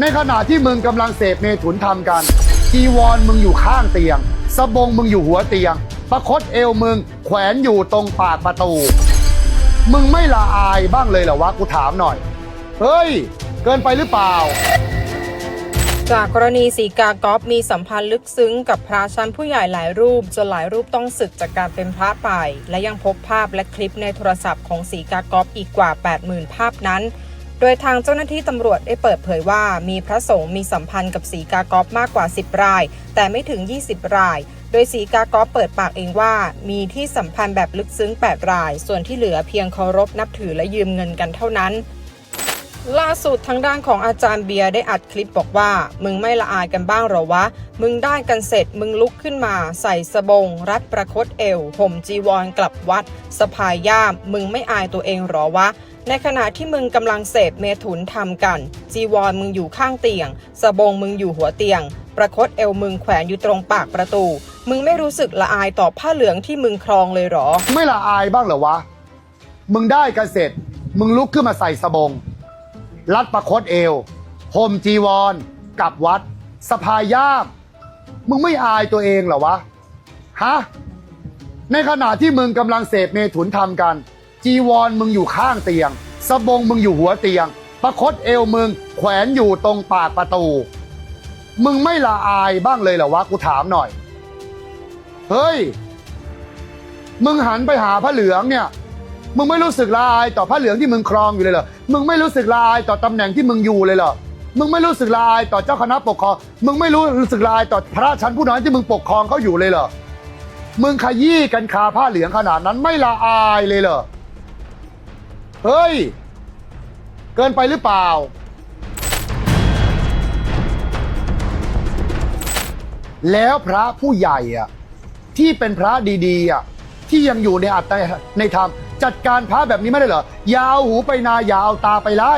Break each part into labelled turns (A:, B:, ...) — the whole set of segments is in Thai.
A: ในขณะที่มึงกำลังเสพเมถุนทำกันจีวรมึงอยู่ข้างเตียง สบงมึงอยู่หัวเตียง ประคตเอวมึง แขวนอยู่ตรงปากประตู มึงไม่ละอายบ้างเลยเหรอวะกูถามหน่อย เฮ้ย เกินไปหรือเปล่า
B: จากกรณีสีกากอฟมีสัมพันธ์ลึกซึ้งกับพระชั้นผู้ใหญ่หลายรูปจนหลายรูปต้องศึกจากการเป็นพระไป และยังพบภาพและคลิปในโทรศัพท์ของสีกากอฟอีกกว่า 80,000 ภาพนั้น ดยทางเจ้าหน้าที่ตำรวจได้เปิดเผยว่ามีพระสงฆ์มีสัมพันธ์กับสีกากอฟมากกว่า 10 ราย แต่ไม่ถึง 20 ราย โดยสีกากอฟเปิดปากเองว่า มีที่สัมพันธ์แบบลึกซึ้ง 8 ราย ส่วนที่เหลือเพียงเคารพนับถือและยืมเงินกันเท่านั้น ล่าสุดทางด้านของอาจารย์เบียร์ได้อัดคลิปบอกว่า มึงไม่ละอายกันบ้างหรอวะ มึงได้กันเสร็จมึงลุกขึ้นมาใส่สบง รัดประคตเอวห่มจีวรกลับวัดสะพายย่าม มึงไม่อายตัวเองหรอวะ ในขณะที่มึงกำลังเสพเมถุนทำกัน จีวรมึงอยู่ข้างเตียง สบงมึงอยู่หัวเตียง ประคตเอวมึงแขวนอยู่ตรงปากประตู มึงไม่รู้สึกละอายต่อผ้าเหลืองที่มึงครองเลยหรอ
A: ไม่ละอายบ้างเหรอวะ มึงได้กันเสร็จ มึงลุกขึ้นมาใส่สบง รัดประคตเอวห่มจีวรกลับวัดสะพายย่าม มึงไม่อายตัวเองเหรอวะ ฮะ ในขณะที่มึงกำลังเสพเมถุนทำกัน จีวรมึงอยู่ข้างเตียง สบงมึงอยู่หัวเตียง ประคตเอวมึง แขวนอยู่ตรงปากประตู มึงไม่ละอายบ้างเลยเหรอวะ กูถามหน่อย เฮ้ย มึงหันไปหาพระเหลืองเนี่ย มึงไม่รู้สึกละอายต่อพระเหลืองที่มึงครองอยู่เลยเหรอ มึงไม่รู้สึกละอายต่อตำแหน่งที่มึงอยู่เลยเหรอ มึงไม่รู้สึกละอายต่อเจ้าคณะปกครอง มึงไม่รู้รู้สึกละอายต่อพระชั้นผู้น้อยที่มึงปกครองเขาอยู่เลยเหรอ มึงขยี้กันคาผ้าเหลืองขนาดนั้นไม่ละอายเลยเหรอ เฮ้ย เกินไปหรือเปล่า แล้วพระผู้ใหญ่อะที่เป็นพระดีๆอะที่ยังอยู่ในอัตในธรรมจัดการพระแบบนี้ไม่ได้เหรอ ยาวหูไปนายาวตาไปไล่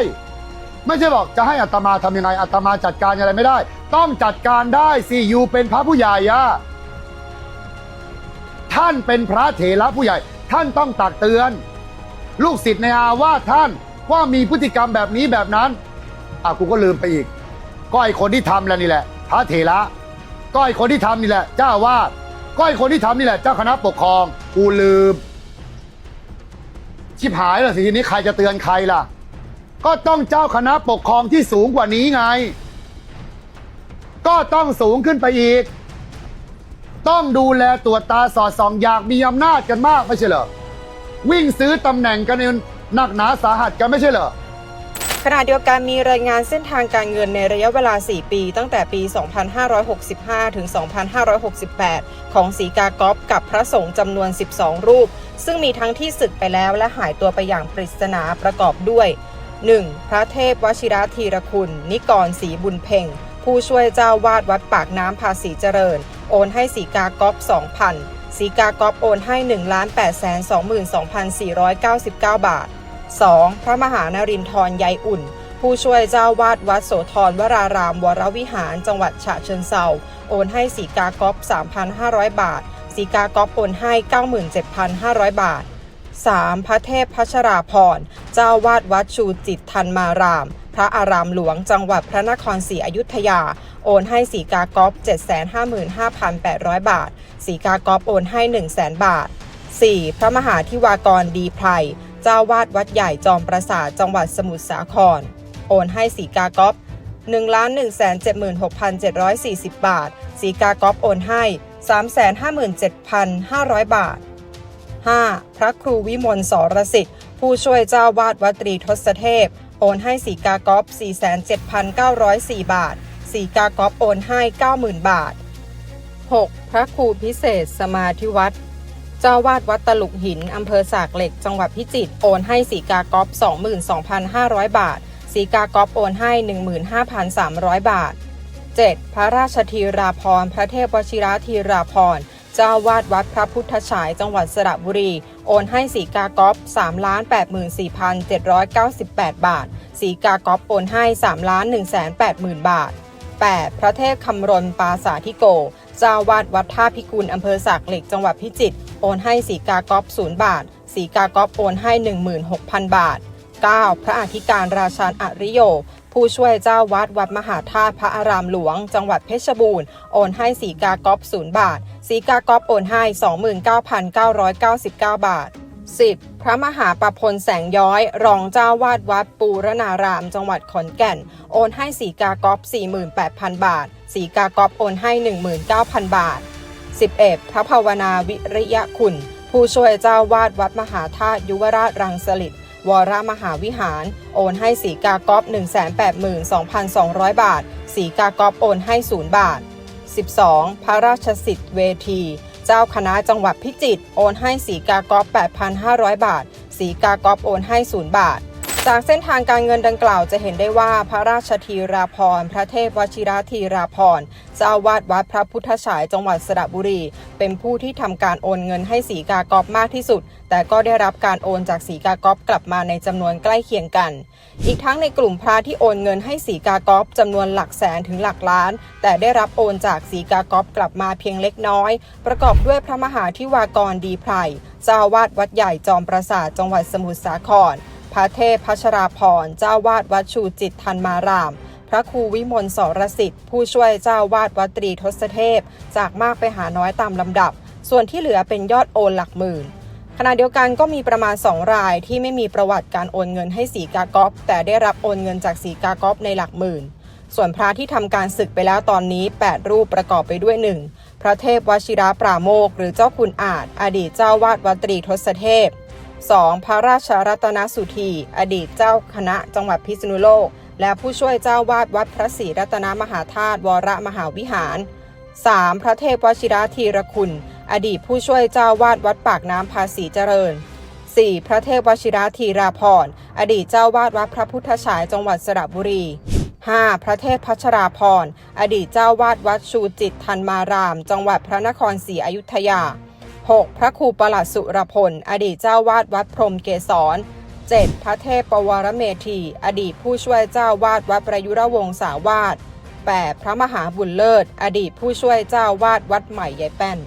A: ไม่ใช่บอกจะให้อัตมาทำยังไงอัตมาจัดการอะไรไม่ได้ ต้องจัดการได้สิยูเป็นพระผู้ใหญ่อะท่านเป็นพระเถระผู้ใหญ่ ท่านต้องตักเตือน ลูกศิษย์ในอาว่าท่านว่ามีพฤติกรรมแบบนี้แบบนั้นอะกูก็ลืมไปอีก ก็ไอคนที่ทำแล้วนี่แหละ พระเถระก็ไอคนที่ทำนี่แหละ เจ้าวาสก็ไอคนที่ทำนี่แหละ เจ้าคณะปกครอง กูลืม ชิบหายแล้วสิทีนี้ใครจะเตือนใครล่ะ ก็ต้องเจ้าคณะปกครองที่สูงกว่านี้ไง ก็ต้องสูงขึ้นไปอีก ต้องดูแลตรวจตาสอดส่องอยากมีอำนาจกันมากไม่ใช่เหรอวิ่งซื้อตำแหน่งกันหนักหนาสาหัสกันไม่ใช่เหรอ
B: ขณะเดียวกันมีรายงานเส้นทางการเงินในระยะเวลา 4 ปี ตั้งแต่ปี 2565 ถึง 2568 ของสีกากอฟกับพระสงฆ์จำนวน 12 รูป ซึ่งมีทั้งที่ศึกไปแล้วและหายตัวไปอย่างปริศนาประกอบด้วย 1. พระเทพวชิระธีรคุณ นิกรศรีบุญเพ่ง ผู้ช่วยเจ้าวาดวัดปากน้ำภาษีเจริญ โอนให้สีกากอฟ2,000สีกากอฟโอนให้ 1 8 2 2 4 9 9 บาท 2. พระมหานรินทร์ยายอุ่น ผู้ช่วยเจ้าวาดวัดโสธรวราราม วรวิหาร จังหวัดฉะเชิงเซาโอนให้สีกากอฟ3,500 บาทสีกากอฟโอนให้ 97,500 บาท 3. พระเทพพัชราพร เจ้าวาดวัดชูจิตทันมาราม พระอารามหลวงจังหวัดพระนครศรีอยุธยา โอนให้สีกากอฟ755,800 บาทสีกากอฟโอนให้100,000 บาท 4. พระมหาธิวากรดีไพร เจ้าวาดวัดใหญ่จอมปราสาทจังหวัดสมุทรสาคร โอนให้สีกากอฟ1 1 7 6 7 4 0 บาท สีกากอฟโอนให้ 357,500 บาท 5. พระครูวิมลสรสิทธิ์ ผู้ช่วยเจ้าวาดวัดตรีทศเทพ โอนให้สีกากอฟ47,904 บาท สีกากอฟโอนให้ 90,000 บาท 6. พระครูพิเศษสมาธิวัดเจ้าวาดวัดตลุกหิน อำเภอสากเหล็ก จังหวัดพิจิตร โอนให้สีกากอฟ22,500 บาท สีกากอฟโอนให้ 15,300 บาท 7. พระราชธีราพร พระเทพวชิระธีราพร เจ้าวาดวัดพระพุทธฉาย จังหวัดสระบุรี โอนให้สีกากอฟ3,84,798 บาท สีกากอฟโอนให้ 3,180,000 บาท 8. พระเทพคำรณปาสาธิโก เจ้าวาดวัดท่าพิกุลอำเภอสากเหล็กจังหวัดพิจิตร โอนให้สีกากอฟ0บาท สีกากอฟโอนให้ 16,000 บาท 9. พระอธิการราชาญอริโย ผู้ช่วยเจ้าวาดวัดมหาธาตุพระอารามหลวง จังหวัดเพชรบูรณ์ โอนให้สีกากอฟศูนย์บาท สีกากอฟโอนให้ 29,999 บาท 10. พระมหาประพลแสงย้อย รองเจ้าวาดวัดปูรณาราม จังหวัดขอนแก่น โอนให้สีกากอฟ48,000 บาท สีกากอฟโอนให้ 19,000 บาท 11. พระภาวนาวิริยะคุณ ผู้ช่วยเจ้าวาดวัดมหาธาตุยุวราชรังสลิดวรมหาวิหาร โอนให้สีกากอฟ182,200 บาท สีกากอฟโอนให้ 0 บาท 12. พระราชสิทธิ์เวที เจ้าคณะจังหวัดพิจิตรโอนให้สีกากอฟ8,500 บาท สีกากอฟโอนให้ 0 บาท จากเส้นทางการเงินดังกล่าวจะเห็นได้ว่าพระราชธีราพรณ์พระเทพวชิราธีราพรณ์เจ้าวาดวัดพระพุทธฉายจังหวัดสระบุรี เป็นผู้ที่ทำการโอนเงินให้สีกากอบมากที่สุด แต่ก็ได้รับการโอนจากสีกากอบกลับมาในจำนวนใกล้เคียงกัน อีกทั้งในกลุ่มพระที่โอนเงินให้สีกากอบจำนวนหลักแสนถึงหลักล้าน แต่ได้รับโอนจากสีกากอบกลับมาเพียงเล็กน้อย ประกอบด้วยพระมหาธิวากรดีไพรเจ้าอาวาดวัดใหญ่จอมปราสาทจังหวัดสมุทรสาคร พระเทพพัชราพรเจ้าวาดวัดชูจิตทันมาราม พระครูวิมลสรสิทธิ์ ผู้ช่วยเจ้าวาดวัดตรีทศเทพ จากมากไปหาน้อยตามลำดับ ส่วนที่เหลือเป็นยอดโอนหลักหมื่น ขณะเดียวกันก็มีประมาณ 2 รายที่ไม่มีประวัติการโอนเงินให้สีกากอฟแต่ได้รับโอนเงินจากสีกากอฟในหลักหมื่น ส่วนพระที่ทำการศึกไปแล้วตอนนี้ 8 รูปประกอบไปด้วย 1. พระเทพวชิระปราโมกหรือเจ้าคุณอาจ อดีตเจ้าวาดวัดตรีทศเทพ 2. พระราชรัตนสุธี อดีตเจ้าคณะจังหวัดพิษณุโลก และผู้ช่วยเจ้าวาดวัดพระศรีรัตนมหาธาตุวรมหาวิหาร 3. พระเทพวชิระธีรคุณ อดีตผู้ช่วยเจ้าวาดวัดปากน้ำภาษีเจริญ 4. พระเทพวชิระธีราพรอดีตเจ้าวาดวัดพระพุทธฉายจังหวัดสระบุรี 5. พระเทพพัชราพรอดีตเจ้าวาดวัดชูจิตทันมาราม จังหวัดพระนครศรีอยุธยา 6. พระครูประหลัดสุรพล อดีตเจ้าวาดวัดพรมเกศร 7. พระเทพปวรเมธี อดีตผู้ช่วยเจ้าวาดวัดประยุรวงศาวาส 8. พระมหาบุญเลิศ อดีตผู้ช่วยเจ้าวาดวัดใหม่ยายแป้น